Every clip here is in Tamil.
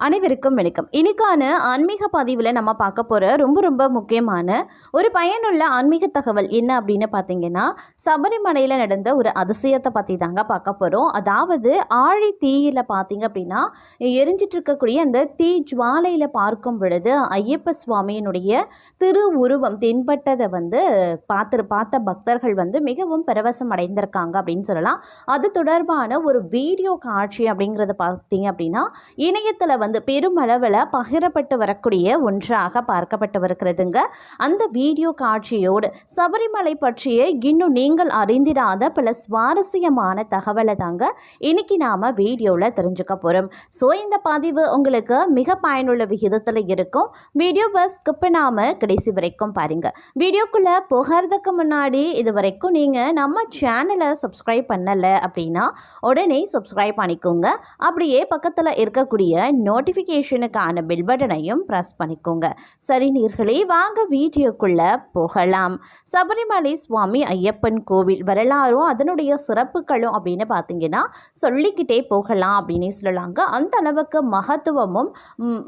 அனைவருக்கும் வணக்கம். இன்னைக்கான ஆன்மீக பதிவில் நம்ம பார்க்க போகிற ரொம்ப ரொம்ப முக்கியமான ஒரு பயனுள்ள ஆன்மீக தகவல் என்ன அப்படின்னு பார்த்தீங்கன்னா சபரிமலையில் நடந்த ஒரு அதிசயத்தை பற்றி தாங்க பார்க்க போகிறோம் அதாவது ஆழி தீயில் பார்த்தீங்க அப்படின்னா எரிஞ்சிட்டு இருக்கக்கூடிய அந்த தீ ஜுவாலையில் பார்க்கும் பொழுது ஐயப்ப சுவாமியினுடைய திரு உருவம் தென்பட்டதை வந்து பார்த்து பார்த்த பக்தர்கள் வந்து மிகவும் பரவசம் அடைந்திருக்காங்க அப்படின்னு சொல்லலாம். அது தொடர்பான ஒரு வீடியோ காட்சி அப்படிங்கிறத பார்த்தீங்க அப்படின்னா இணையத்தில் வந்து பெருமளவில் பகிரப்பட்டு வரக்கூடிய ஒன்றாக பார்க்கப்பட்டு வருகிறதுங்க அந்த வீடியோ காட்சியோடு சபரிமலை பற்றிய இன்னும் நீங்கள் அறிந்திராத பல சுவாரஸ்யமான தகவலை தாங்க இன்னைக்கு நாம் வீடியோவில் தெரிஞ்சுக்க போகிறோம் ஸோ இந்த பதிவு உங்களுக்கு மிக பயனுள்ள விகிதத்தில் இருக்கும். வீடியோ பஸ் ஸ்கிப் பண்ணாமல் கடைசி வரைக்கும் பாருங்கள் வீடியோக்குள்ளே போகிறதுக்கு முன்னாடி இது வரைக்கும் நீங்கள் நம்ம சேனலை சப்ஸ்கிரைப் பண்ணலை அப்படின்னா உடனே சப்ஸ்கிரைப் பண்ணிக்கோங்க. அப்படியே பக்கத்தில் இருக்கக்கூடிய நோட்டிஃபிகேஷனுக்கான பில் பட்டனையும் ப்ரெஸ் பண்ணிக்கோங்க. சரி நீர்களே வாங்க வீடியோக்குள்ளே போகலாம். சபரிமலை சுவாமி ஐயப்பன் கோவில் வரலாறும் அதனுடைய சிறப்புகளும் அப்படின்னு பார்த்தீங்கன்னா சொல்லிக்கிட்டே போகலாம் அப்படின்னு சொல்லலாங்க. அந்த அளவுக்கு மகத்துவமும்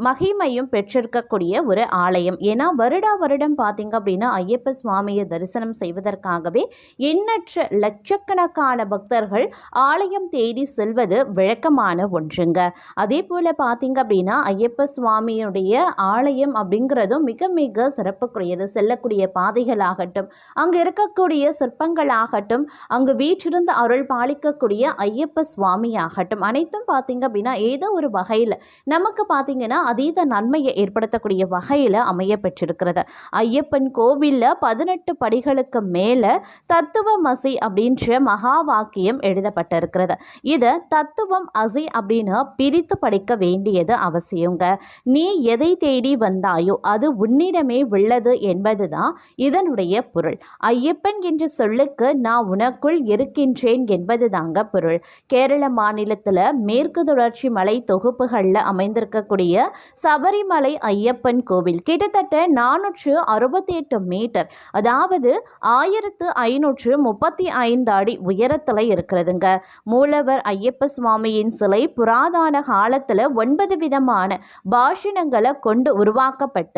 மகிமையும் பெற்றிருக்கக்கூடிய ஒரு ஆலயம். ஏன்னா வருடா வருடம் பார்த்தீங்க அப்படின்னா ஐயப்ப சுவாமியை தரிசனம் செய்வதற்காகவே எண்ணற்ற லட்சக்கணக்கான பக்தர்கள் ஆலயம் தேடி செல்வது வழக்கமான ஒன்றுங்க. அதே போல் பார்த்தீங்க அப்படின்னா ஐயப்ப சுவாமியுடைய ஆலயம் அப்படிங்கிறதும் மிக மிக சிறப்புக்குரியது. செல்லக்கூடிய பாதைகளாகட்டும் அங்கு இருக்கக்கூடிய சிற்பங்களாகட்டும் அங்கு வீற்றிருந்து அருள் பாலிக்கக்கூடிய ஐயப்ப சுவாமி ஆகட்டும் அனைத்தும் பார்த்தீங்க அப்படின்னா ஏதோ ஒரு வகையில் நமக்கு பார்த்தீங்கன்னா அதீத நன்மையை ஏற்படுத்தக்கூடிய வகையில் அமைய பெற்றிருக்கிறது. ஐயப்பன் கோவிலில் பதினெட்டு படிகளுக்கு மேலே தத்துவம் அசி அப்படின்ற மகா வாக்கியம் எழுதப்பட்டிருக்கிறது. இதை தத்துவம் அசி அப்படின்னு பிரித்து படிக்க வேண்டியது அவசியங்க. நீ எதை தேடி வந்தாயோ அது உன்னிடமே உள்ளது என்பதுதான் இதனுடைய பொருள். ஐயப்பன் என்ற சொல்லுக்கு நான் உனக்குள் இருக்கின்றேன் என்பது தாங்க பொருள். கேரள மாநிலத்தில் மேற்கு தொடர்ச்சி மலை தொகுப்புகளில் அமைந்திருக்கக்கூடிய சபரிமலை ஐயப்பன் கோவில் கிட்டத்தட்ட நானூற்று அறுபத்தி எட்டு மீட்டர். அதாவது ஆயிரத்து ஐநூற்று முப்பத்தி ஐந்து அடி உயரத்தில் இருக்கிறதுங்க. மூலவர் ஐயப்ப சுவாமியின் சிலை புராதான காலத்தில் ஒன்பது விதமான பாஷணங்களை கொண்டு உருவாக்கப்பட்ட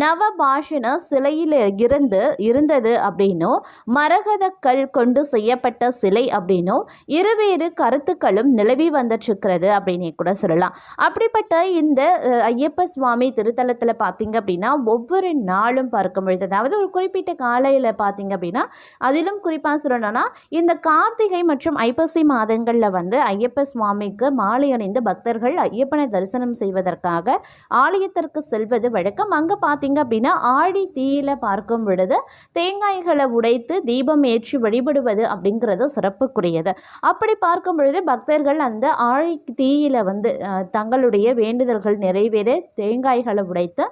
நவ பாஷண சிலையில் இருந்து இருந்தது அப்படின்னும் மரகதக்கல் கொண்டு செய்யப்பட்ட சிலை அப்படின்னும் இருவேறு கருத்துக்களும் நிலவி வந்துட்டுருக்கிறது அப்படின்னு கூட சொல்லலாம். அப்படிப்பட்ட இந்த ஐயப்ப சுவாமி திருத்தலத்தில் பார்த்தீங்க அப்படின்னா ஒவ்வொரு நாளும் பார்க்கும் பொழுது அதாவது ஒரு குறிப்பிட்ட காலையில் பார்த்தீங்க அப்படின்னா அதிலும் குறிப்பாக சொல்லணும்னா இந்த கார்த்திகை மற்றும் ஐப்பசி மாதங்களில் வந்து ஐயப்ப சுவாமிக்கு மாலை அணிந்து பக்தர்கள் ஐயப்பனை தரிசனம் தரிசனம் செய்வதற்காக ஆலயத்திற்கு செல்வது வழக்கம். அங்கே பார்த்தீங்க அப்படின்னா ஆடி தீயில பார்க்கும் பொழுது தேங்காய்களை உடைத்து தீபம் ஏற்றி வழிபடுவது அப்படிங்கிறது சிறப்புக்குரியது. அப்படி பார்க்கும் பொழுது பக்தர்கள் அந்த ஆழி தீயில வந்து தங்களுடைய வேண்டுதல்கள் நிறைவேற தேங்காய்களை உடைத்து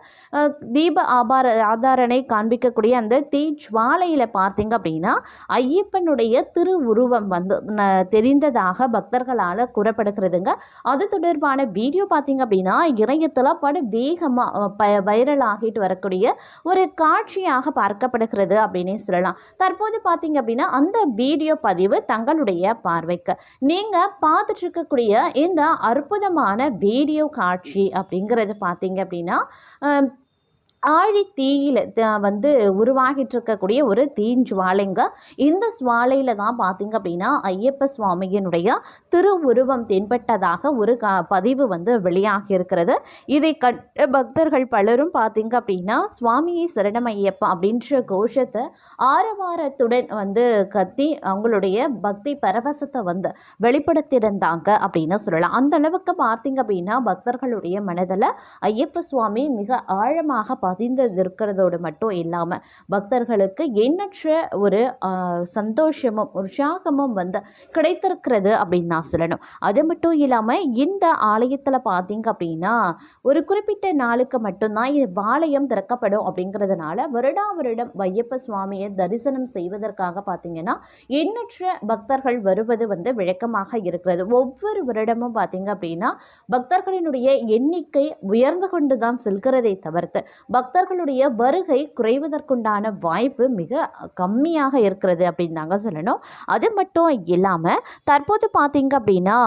தீப ஆபார ஆதாரனை காண்பிக்கக்கூடிய அந்த தீ ஜுவாலையில் பார்த்தீங்க அப்படின்னா ஐயப்பனுடைய திருவுருவம் வந்து தெரிந்ததாக பக்தர்களால் கூறப்படுகிறதுங்க. அது தொடர்பான வீடியோ பார்த்தீங்க அப்படின்னா இணையத்தில் படு வேகமாக ப வைரல் ஆகிட்டு வரக்கூடிய ஒரு காட்சியாக பார்க்கப்படுகிறது அப்படின்னே சொல்லலாம். தற்போது பார்த்தீங்க அப்படின்னா அந்த வீடியோ பதிவு தங்களுடைய பார்வைக்கு. நீங்கள் பார்த்துட்டு இருக்கக்கூடிய இந்த அற்புதமான வீடியோ காட்சி அப்படிங்கிறது பார்த்தீங்க அப்படின்னா ஆழி தீயில் த- வந்து உருவாகிட்டு இருக்கக்கூடிய ஒரு தீஞ்சுவாலைங்க இந்த சுவாலையில் தான் பார்த்தீங்க அப்படின்னா ஐயப்ப சுவாமியினுடைய திருவுருவம் தென்பட்டதாக ஒரு க பதிவு வந்து வெளியாகி இருக்கிறது இதை கண்ட பக்தர்கள் பலரும் பார்த்தீங்க அப்படின்னா சுவாமியை சரணம் ஐயப்பா அப்படின்ற கோஷத்தை ஆரவாரத்துடன் வந்து கத்தி அவங்களுடைய பக்தி பரவசத்தை வந்து வெளிப்படுத்தியிருந்தாங்க அப்படின்னு சொல்லலாம். அந்த அளவுக்கு பார்த்தீங்க அப்படின்னா பக்தர்களுடைய மனதில் ஐயப்ப சுவாமி மிக ஆழமாக பதிந்து இருக்கிறதோடு மட்டும் இல்லாமல் பக்தர்களுக்கு எண்ணற்ற ஒரு சந்தோஷமும் உற்சாகமும் வந்து கிடைத்திருக்கிறது அப்படின்னு நான் சொல்லணும். அது மட்டும் இல்லாமல் இந்த ஆலயத்தில் பார்த்தீங்க அப்படின்னா ஒரு குறிப்பிட்ட நாளுக்கு மட்டும்தான் இது ஆலயம் திறக்கப்படும் அப்படிங்கிறதுனால வருடா வருடம் வையப்ப சுவாமியை தரிசனம் செய்வதற்காக பார்த்தீங்கன்னா எண்ணற்ற பக்தர்கள் வருவது வந்து விளக்கமாக இருக்கிறது. ஒவ்வொரு வருடமும் பார்த்தீங்க அப்படின்னா பக்தர்களினுடைய எண்ணிக்கை உயர்ந்து கொண்டு தான் செல்கிறதை தவிர்த்து பக்தர்களுடைய வருகை குறைவதற்குண்டான வாய்ப்பு மிக கம்மியாக இருக்கிறது அப்படின்னு தாங்க சொல்லணும். அது மட்டும் இல்லாமல் தற்போது பார்த்தீங்க அப்படின்னா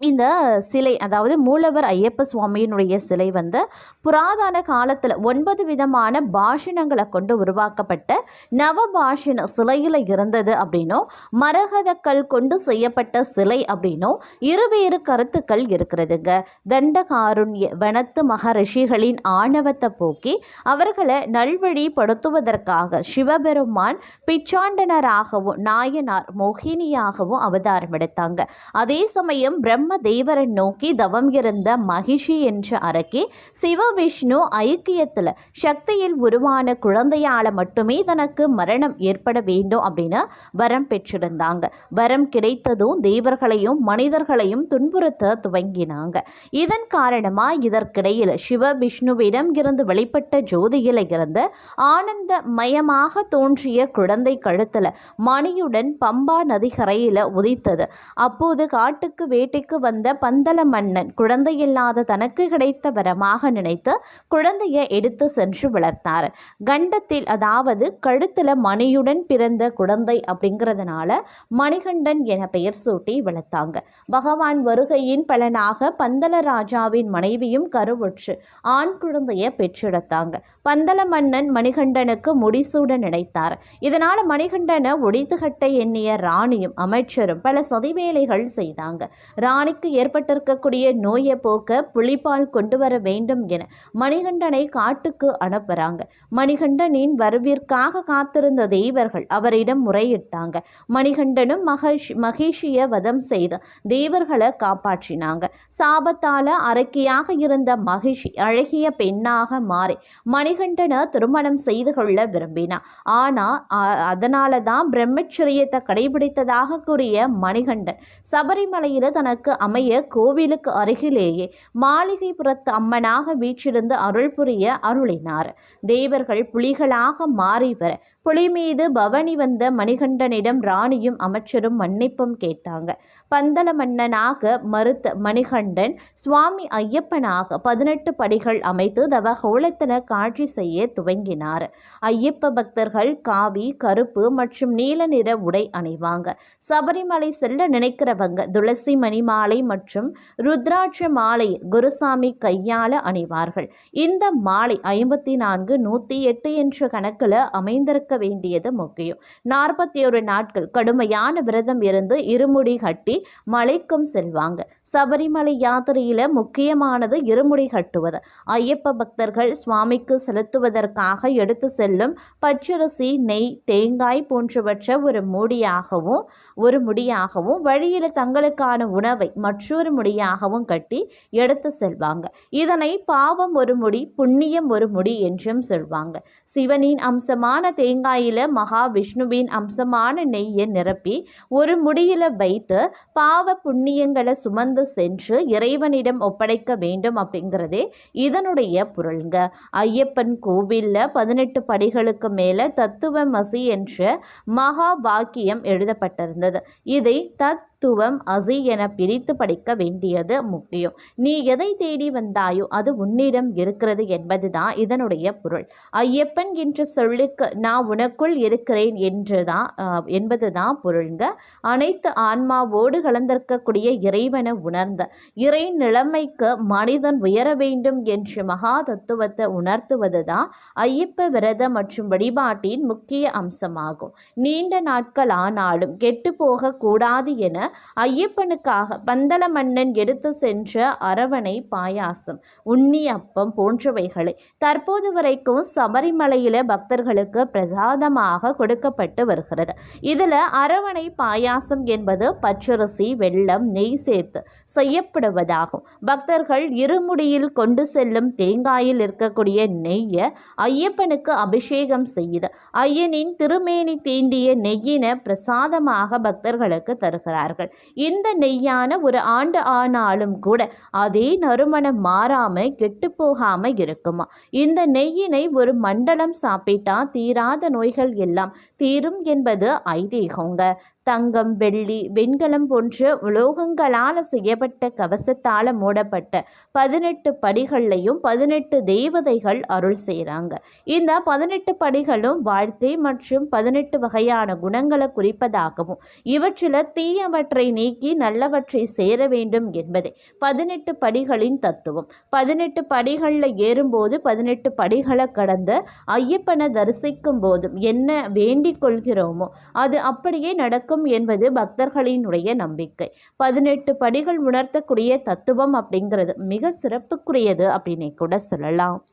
இந்த சிலை அதாவது மூலவர் ஐயப்ப சுவாமியினுடைய சிலை வந்து புராதன காலத்தில் ஒன்பது விதமான பாஷணங்களை கொண்டு உருவாக்கப்பட்ட நவபாஷண சிலையில் இருந்தது அப்படின்னும் மரகதக்கல் கொண்டு செய்யப்பட்ட சிலை அப்படின்னும் இருவேறு கருத்துக்கள் இருக்கிறதுங்க. தண்டகாருண்ய வனத்து மகரிஷிகளின் ஆணவத்தை போக்கி அவர்களை நல்வழிப்படுத்துவதற்காக சிவபெருமான் பிச்சாண்டனராகவும் நாயனார் மோகினியாகவும் அவதாரம் எடுத்தாங்க. அதே சமயம் பிரம்ம பிரம்மதேவரை நோக்கி தவம் இருந்த மகிஷி என்ற அரக்கி சிவவிஷ்ணு ஐக்கியத்தில் சக்தியில் உருவான குழந்தையால மட்டுமே தனக்கு மரணம் ஏற்பட வேண்டும் அப்படின்னு வரம் பெற்றிருந்தாங்க. வரம் கிடைத்ததும் தேவர்களையும் மனிதர்களையும் துன்புறுத்த துவங்கினாங்க. இதன் காரணமாக இதற்கிடையில் சிவவிஷ்ணுவிடம் இருந்து வெளிப்பட்ட ஜோதியில் இருந்து ஆனந்த மயமாக தோன்றிய குழந்தை கழுத்தில் மணியுடன் பம்பா நதிக்கரையில் உதித்தது. அப்போது காட்டுக்கு வேட்டைக்கு வந்த பந்தல மன்னன் குழந்தையில்லாத தனக்கு கிடைத்த வரமாக நினைத்து குழந்தையை எடுத்து சென்று வளர்த்தார். கண்டத்தில் அதாவது கழுத்தில் மணியுடன் பிறந்த குழந்தை அப்படிங்கிறதுனால மணிகண்டன் என பெயர் சூட்டி வளர்த்தாங்க. பகவான் வருகையின் பலனாக பந்தல ராஜாவின் மனைவியும் கருவுற்று ஆண் குழந்தையை பெற்றெடுத்தாங்க. பந்தல மன்னன் மணிகண்டனுக்கு முடிசூட நினைத்தார். இதனால் மணிகண்டனை ஒடித்துகட்ட எண்ணிய ராணியும் அமைச்சரும் பல சதிவேலைகள் செய்தாங்க. ராணி ராணிக்கு ஏற்பட்டிருக்கக்கூடிய நோயை போக்க புலிப்பால் கொண்டு வர வேண்டும் என மணிகண்டனை காட்டுக்கு அனுப்புறாங்க. மணிகண்டனின் வரவிற்காக காத்திருந்த தேவர்கள் அவரிடம் முறையிட்டாங்க. மணிகண்டனும் மகிஷ் மகிஷிய வதம் செய்து தேவர்களை காப்பாற்றினாங்க. சாபத்தால அரக்கியாக இருந்த மகிஷி அழகிய பெண்ணாக மாறி மணிகண்டனை திருமணம் செய்து கொள்ள விரும்பினான். ஆனால் அதனால தான் பிரம்மச்சரியத்தை கடைபிடித்ததாக கூறிய மணிகண்டன் சபரிமலையில் தனக்கு அமைய கோவிலுக்கு அருகிலேயே மாளிகைபுரத்து அம்மனாக வீற்றிருந்து அருள் புரிய அருளினார். தேவர்கள் புலிகளாக மாறி வர புலி மீது பவனி வந்த மணிகண்டனிடம் ராணியும் அமைச்சரும் மன்னிப்பும் கேட்டாங்க. பந்தல மன்னனாக மறுத்த மணிகண்டன் சுவாமி ஐயப்பனாக பதினெட்டு படிகள் அமைத்து தவகோலத்தன காட்சி செய்ய துவங்கினார். ஐயப்ப பக்தர்கள் காவி கருப்பு மற்றும் நீல நிற உடை அணிவாங்க. சபரிமலை செல்ல நினைக்கிறவங்க துளசி மணிமா மாலை மற்றும் ருத்ராட்ச மாலை குருசாமி கையால அணிவார்கள். இந்த மாலை ஐம்பத்தி நான்கு நூற்றி எட்டு என்ற கணக்கில் அமைந்திருக்க வேண்டியது முக்கியம். நாற்பத்தி ஒரு நாட்கள் கடுமையான விரதம் இருந்து இருமுடி கட்டி மலைக்கும் செல்வாங்க. சபரிமலை யாத்திரையில முக்கியமானது இருமுடி கட்டுவது. ஐயப்ப பக்தர்கள் சுவாமிக்கு செலுத்துவதற்காக எடுத்து செல்லும் பச்சரிசி நெய் தேங்காய் போன்றவற்றை ஒரு மூடியாகவும் ஒரு முடியாகவும் வழியில் தங்களுக்கான உணவை மற்றொரு முடியாகவும் கட்டி எடுத்து செல்வாங்க. இதனை பாவம் ஒரு முடி புண்ணியம் ஒரு முடி என்றும் சொல்வாங்க. சிவனின் அம்சமான தேங்காயில மகாவிஷ்ணுவின் அம்சமான நெய்யை நிரப்பி ஒரு முடியில வைத்து பாவ புண்ணியங்களை சுமந்து சென்று இறைவனிடம் ஒப்படைக்க வேண்டும் அப்படிங்கிறதே இதனுடைய பொருள்ங்க. ஐயப்பன் கோவிலில் பதினெட்டு படிகளுக்கு மேலே தத்துவமசி என்ற மகா வாக்கியம் எழுதப்பட்டிருந்தது. இதை தத் தத்துவம் அசி என பிரித்து படிக்க வேண்டியது முக்கியம். நீ எதை தேடி வந்தாயோ அது உன்னிடம் இருக்கிறது என்பதுதான் இதனுடைய பொருள். ஐயப்பன் என்று சொல்லுக்கு நான் உனக்குள் இருக்கிறேன் என்றுதான் என்பதுதான் பொருள்ங்க. அனைத்து ஆன்மாவோடு கலந்திருக்கக்கூடிய இறைவனை உணர்ந்த இறை நிலைமைக்கு மனிதன் உயர வேண்டும் என்று மகா தத்துவத்தை உணர்த்துவது தான் ஐயப்ப விரத மற்றும் வழிபாட்டின் முக்கிய அம்சமாகும். நீண்ட நாட்கள் ஆனாலும் கெட்டு போகக்கூடாது என ஐயப்பனுக்காக பந்தள மன்னன் எடுத்து சென்ற அரவணை பாயாசம் உண்ணி அப்பம் போன்றவைகளை தற்போது வரைக்கும் சபரிமலையில பக்தர்களுக்கு பிரசாதமாக கொடுக்கப்பட்டு வருகிறது. இதில் அரவணை பாயாசம் என்பது பச்சரிசி வெள்ளம் நெய் சேர்த்து செய்யப்படுவதாகும். பக்தர்கள் இருமுடியில் கொண்டு செல்லும் தேங்காயில் இருக்கக்கூடிய நெய்யை ஐயப்பனுக்கு அபிஷேகம் செய்து ஐயனின் திருமேனி தீண்டிய நெய்யின பிரசாதமாக பக்தர்களுக்கு தருகிறார்கள். சொல்கிறார்கள் இந்த நெய்யான ஒரு ஆண்டு ஆனாலும் கூட அதே நறுமணம் மாறாம கெட்டு போகாம இருக்குமா? இந்த நெய்யினை ஒரு மண்டலம் சாப்பிட்டா தீராத நோய்கள் எல்லாம் தீரும் என்பது ஐதீகங்க. தங்கம் வெள்ளி வெண்கலம் போன்ற உலோகங்களால் செய்யப்பட்ட கவசத்தால் மூடப்பட்ட பதினெட்டு படிகள்லையும் பதினெட்டு தேவதைகள் அருள் செய்கிறாங்க இந்த பதினெட்டு படிகளும் வாழ்க்கை மற்றும் பதினெட்டு வகையான குணங்களை குறிப்பதாகவும் இவற்றில் தீயவற்றை நீக்கி நல்லவற்றை சேர வேண்டும் என்பதே பதினெட்டு படிகளின் தத்துவம். பதினெட்டு படிகளில் ஏறும்போது பதினெட்டு படிகளை கடந்து ஐயப்பனை தரிசிக்கும் போதும் என்ன வேண்டிக் கொள்கிறோமோ அது அப்படியே நடக்கும் என்பது பக்தர்களினுடைய நம்பிக்கை. பதினெட்டு படிகள் உணர்த்தக்கூடிய தத்துவம் அப்படிங்கிறது மிக சிறப்புக்குரியது அப்படின்னே கூட சொல்லலாம்.